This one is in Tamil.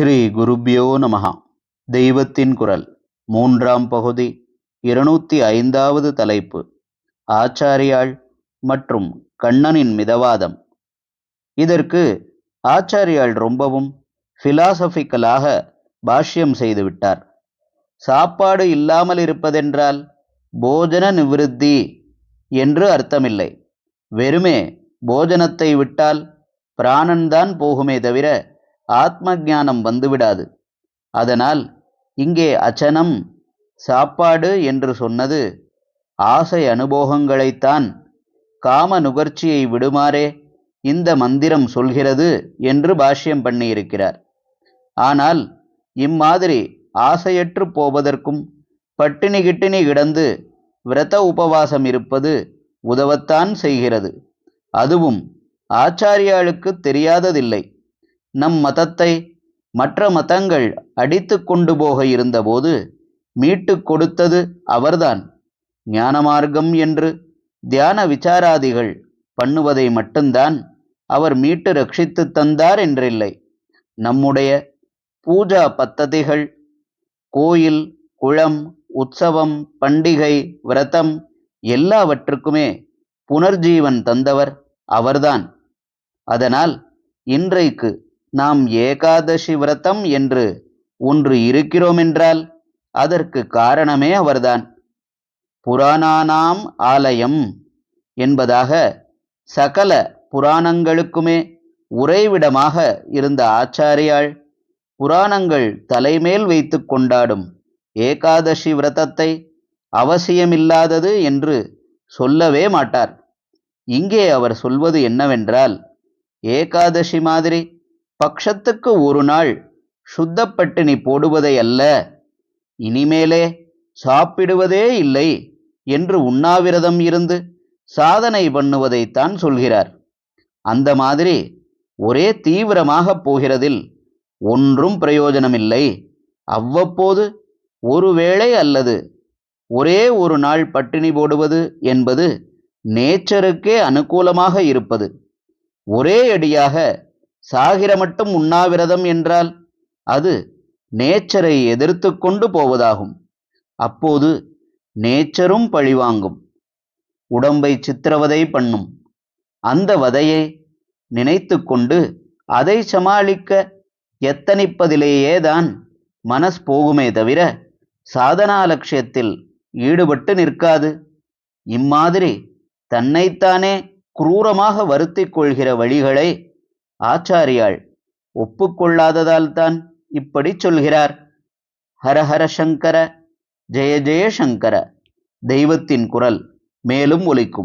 ஸ்ரீ குருப்யோ நமகா தெய்வத்தின் குரல் மூன்றாம் பகுதி இருநூத்தி ஐந்தாவது தலைப்பு ஆச்சாரியாள் மற்றும் கண்ணனின் மிதவாதம். இதற்கு ஆச்சாரியாள் ரொம்பவும் பிலாசபிக்கலாக பாஷ்யம் செய்துவிட்டார் சாப்பாடு இல்லாமல் இருப்பதென்றால் போஜன நிவிருத்தி என்று அர்த்தமில்லை. வெறுமே போஜனத்தை விட்டால் பிராணன்தான் போகுமே தவிர ஆத்ம ஞானம் வந்துவிடாது. அதனால் இங்கே அச்சனம் சாப்பாடு என்று சொன்னது ஆசை அனுபோகங்களைத்தான். காம நுகர்ச்சியை விடுமாறே இந்த மந்திரம் சொல்கிறது என்று பாஷ்யம் பண்ணியிருக்கிறார். ஆனால் இம்மாதிரி ஆசையற்று போவதற்கும் பட்டினி கிட்டினி கிடந்து விரத உபவாசம் இருப்பது உதவத்தான் செய்கிறது. அதுவும் ஆச்சாரியாளுக்கு தெரியாததில்லை. நம் மதத்தை மற்ற மதங்கள் அடித்து கொண்டு போக இருந்தபோது மீட்டு கொடுத்தது அவர்தான். ஞானமார்க்கம் என்று தியான விசாராதிகள் பண்ணுவதை மட்டும்தான் அவர் மீட்டு ரட்சித்து தந்தார் என்றில்லை. நம்முடைய பூஜா பத்ததிகள் கோயில் குளம் உற்சவம் பண்டிகை விரதம் எல்லாவற்றுக்குமே புனர்ஜீவன் தந்தவர் அவர்தான். அதனால் இன்றைக்கு நாம் ஏகாதசி விரதம் என்று ஒன்று இருக்கிறோமென்றால் அதற்கு காரணமே அவர்தான். புராணானாம் ஆலயம் என்பதாக சகல புராணங்களுக்குமே உறைவிடமாக இருந்த ஆச்சாரியாள் புராணங்கள் தலைமேல் வைத்து கொண்டாடும் ஏகாதசி விரதத்தை அவசியமில்லாதது என்று சொல்லவே மாட்டார். இங்கே அவர் சொல்வது என்னவென்றால் ஏகாதசி மாதிரி பக்ஷத்துக்கு ஒரு நாள் சுத்தப்பட்டினி போடுவதை அல்ல. இனிமேலே சாப்பிடுவதே இல்லை என்று உண்ணாவிரதம் இருந்து சாதனை பண்ணுவதைத்தான் சொல்கிறார். அந்த மாதிரி ஒரே தீவிரமாக போகிறதில் ஒன்றும் பிரயோஜனமில்லை. அவ்வப்போது ஒருவேளை அல்லது ஒரே ஒரு நாள் பட்டினி போடுவது என்பது நேச்சருக்கே அனுகூலமாக இருப்பது. ஒரே அடியாக சாகிற மட்டும் உண்ணாவிரதம் என்றால் அது நேச்சரை எதிர்த்து கொண்டு போவதாகும். அப்போது நேச்சரும் பழிவாங்கும். உடம்பை சித்திரவதை பண்ணும். அந்த வதையை நினைத்து கொண்டு அதை சமாளிக்க எத்தனிப்பதிலேயேதான் மனஸ் போகுமே தவிர சாதனா லட்சியத்தில் ஈடுபட்டு நிற்காது. இம்மாதிரி தன்னைத்தானே குரூரமாக வருத்திக் கொள்கிற வழிகளை ஆச்சாரியாள் ஒப்புக்கொள்ளாததால்தான் இப்படி சொல்கிறார். ஹரஹர சங்கர ஜெய ஜெய சங்கர தெய்வத்தின் குரல் மேலும் ஒலிக்கும்.